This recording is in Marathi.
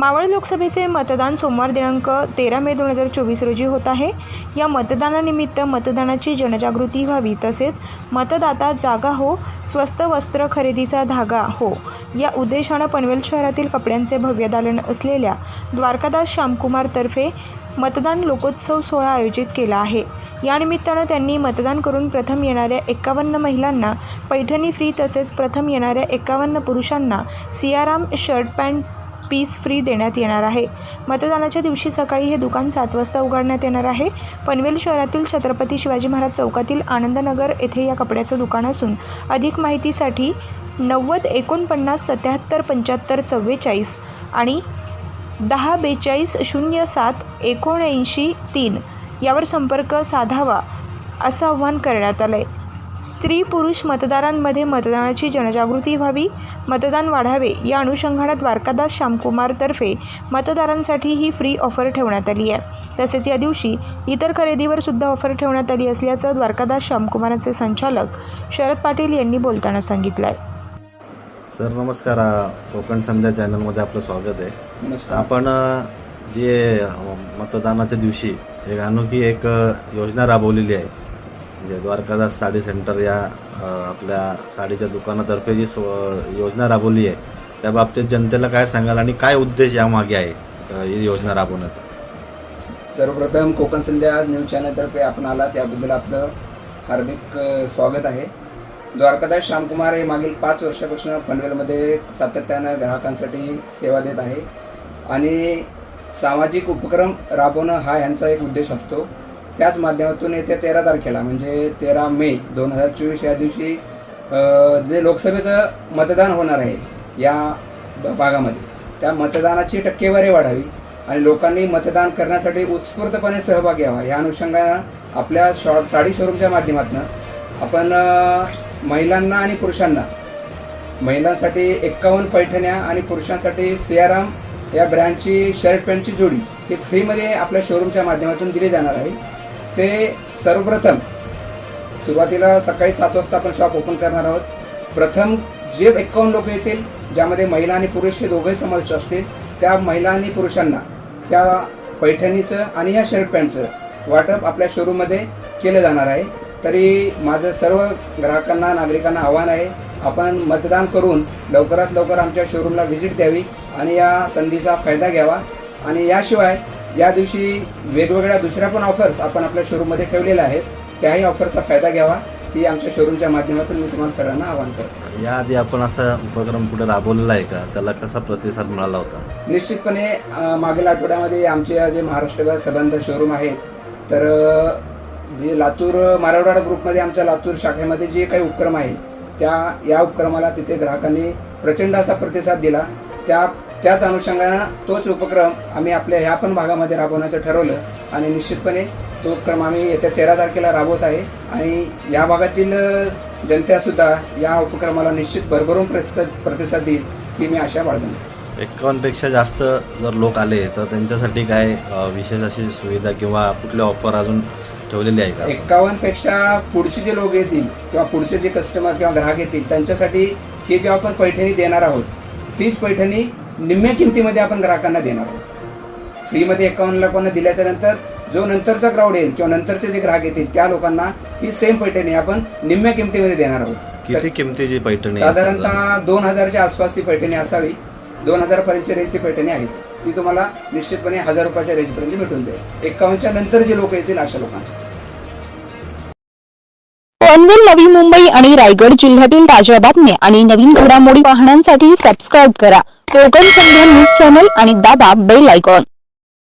मावळ लोकसभेचे मतदान सोमवार दिनांक तेरा मे दोन हजार चोवीस रोजी होत आहे. या मतदानानिमित्त मतदानाची जनजागृती व्हावी. तसेच मतदाता जागा हो स्वस्त वस्त्र खरेदीचा धागा हो. या उद्देशानं पनवेल शहरातील कपड्यांचे भव्य दालन असलेल्या द्वारकादास श्यामकुमार तर्फे मतदान लोकोत्सव सोहळा आयोजित केला आहे. या निमित्तानं त्यांनी मतदान करून प्रथम येणाऱ्या एकावन्न महिलांना पैठणी फ्री तसेच प्रथम येणाऱ्या एकावन्न पुरुषांना Siyaram shirt pant piece free देण्यात येणार आहे. मतदानाच्या दिवशी सकाळी हे दुकान सात वाजता उघडण्यात येणार आहे. पनवेल शहरातील छत्रपती शिवाजी महाराज चौकातील आनंदनगर येथे या कपड्याचं दुकान असून अधिक माहितीसाठी नव्वद एकोणपन्नास सत्याहत्तर पंच्याहत्तर चव्वेचाळीस आणि दहा बेचाळीस शून्य सात एकोणऐंशी तीन यावर संपर्क साधावा असं आव्हान करण्यात आलं आहे स्त्री पुरुष मतदारांमध्ये मतदानाची जनजागृती व्हावी मतदान वाढावे या अनुषंगानं द्वारकादास श्यामकुमारतर्फे मतदारांसाठी ही फ्री ऑफर ठेवण्यात आली आहे. तसेच या दिवशी इतर खरेदीवर सुद्धा ऑफर ठेवण्यात आली असल्याचं द्वारकादास श्यामकुमारांचे संचालक शरद पाटील यांनी बोलताना सांगितलं आहे सर नमस्कार कोकण संध्या चॅनलमध्ये आपलं स्वागत आहे. आपण जे मतदानाच्या दिवशी एक अनोखी एक योजना राबवलेली आहे. म्हणजे द्वारकादास साडी सेंटर या आपल्या साडीच्या दुकानातर्फे जी योजना राबवली आहे त्या बाबतीत जनतेला काय सांगाल आणि काय उद्देश यामागे आहे ही योजना राबवण्याचा? सर्वप्रथम कोकण संध्या न्यूज चॅनलतर्फे आपण आला त्याबद्दल आपलं हार्दिक स्वागत आहे. द्वारकादास श्यामकुमार हे मागील पाच वर्षापासून पनवेलमध्ये सातत्यानं ग्राहकांसाठी सेवा देत आहे. आणि सामाजिक उपक्रम राबवणं हा यांचा एक उद्देश असतो. त्याच माध्यमातून येत्या तेरा तारखेला म्हणजे तेरा मे दोन हजार चोवीस या दिवशी जे लोकसभेचं मतदान होणार आहे या भागामध्ये त्या मतदानाची टक्केवारी वाढावी आणि लोकांनी मतदान करण्यासाठी उत्स्फूर्तपणे सहभाग घ्यावा या अनुषंगानं आपल्या शॉ साडी शोरूमच्या माध्यमातून आपण महिलांना आणि पुरुषांना. महिलांसाठी एक्कावन्न पैठण्या आणि पुरुषांसाठी सियाराम या ब्रँडची शर्ट पॅन्टची जोडी ही फ्रीमध्ये आपल्या शोरूमच्या माध्यमातून दिली जाणार आहे. ते सर्वप्रथम सुरुवातीला सकाळी सात वाजता आपण शॉप ओपन करणार आहोत. प्रथम जे एक्कावन्न लोक येतील ज्यामध्ये महिला आणि पुरुष हे दोघंही समाविष्ट असतील. त्या महिला आणि पुरुषांना त्या पैठणीचं आणि या शर्ट पॅन्टचं वाटप आपल्या शोरूममध्ये केलं जाणार आहे. तरी माझं सर्व ग्राहकांना नागरिकांना आव्हान आहे आपण मतदान करून लवकरात लवकर आमच्या शोरूमला व्हिजिट द्यावी आणि या संधीचा फायदा घ्यावा. आणि याशिवाय या दिवशी वेगवेगळ्या दुसऱ्या पण ऑफर्स आपण आपल्या शोरूममध्ये ठेवलेल्या आहेत त्याही ऑफरचा फायदा घ्यावा. ही आमच्या शोरूमच्या माध्यमातून मी तुम्हाला सर्वांना आवाहन करतो. याआधी आपण असा उपक्रम कुठे राबवलेला आहे का? त्याला कसा प्रतिसाद मिळाला होता? निश्चितपणे मागील आठवड्यामध्ये आमचे जे महाराष्ट्र सबंध शोरूम आहेत तर जे लातूर मारवाडा ग्रुपमध्ये आमच्या लातूर शाखेमध्ये जे काही उपक्रम आहे त्या या उपक्रमाला तिथे ग्राहकांनी प्रचंड असा प्रतिसाद दिला. त्या त्याच अनुषंगानं तोच उपक्रम आम्ही आपल्या ह्या पण भागामध्ये राबवण्याचं ठरवलं आणि निश्चितपणे तो उपक्रम आम्ही येत्या तेरा तारखेला राबवत आहे आणि या भागातील जनतासुद्धा या उपक्रमाला निश्चित भरभरून प्रतिसाद प्रतिसाद देईल ही मी आशा बाळगतो एकावन्नपेक्षा जास्त जर लोक आले तर त्यांच्यासाठी काय विशेष अशी सुविधा किंवा कुठल्या ऑफर अजून ठेवलेली आहे का? एक्कावन्नपेक्षा पुढचे जे लोक येतील किंवा पुढचे जे कस्टमर किंवा ग्राहक येतील त्यांच्यासाठी ही जेव्हा आपण पैठणी देणार आहोत तीच पैठणी निम्म्या किमतीमध्ये आपण ग्राहकांना देणार आहोत. फ्रीमध्ये एकावन्न लोकांना दिल्याच्या नंतर जो नंतरचा क्राऊड येईल किंवा नंतरचे जे ग्राहक येतील त्या लोकांना ही सेम पैठणी आपण निम्म्या किमतीमध्ये देणार आहोत. किती किमतीची पैठणी? साधारणतः दोन हजारच्या आसपास ती पैठणी असावी. दोन हजार पर्यंतची रेंज ती पैठणी आहेत ती तुम्हाला निश्चितपणे हजार रुपयाच्या रेंजपर्यंत भेटून जाईल. एकावन्नच्या नंतर जे लोक येतील अशा लोकांना. पनवेल नवी मुंबई आणि रायगड जिल्ह्यातील ताज्या बातम्या आणि नवीन घडामोडी पाहण्यासाठी सबस्क्राईब करा. कोकण संध्या न्यूज चॅनल आणि दाबा बेल आयकॉन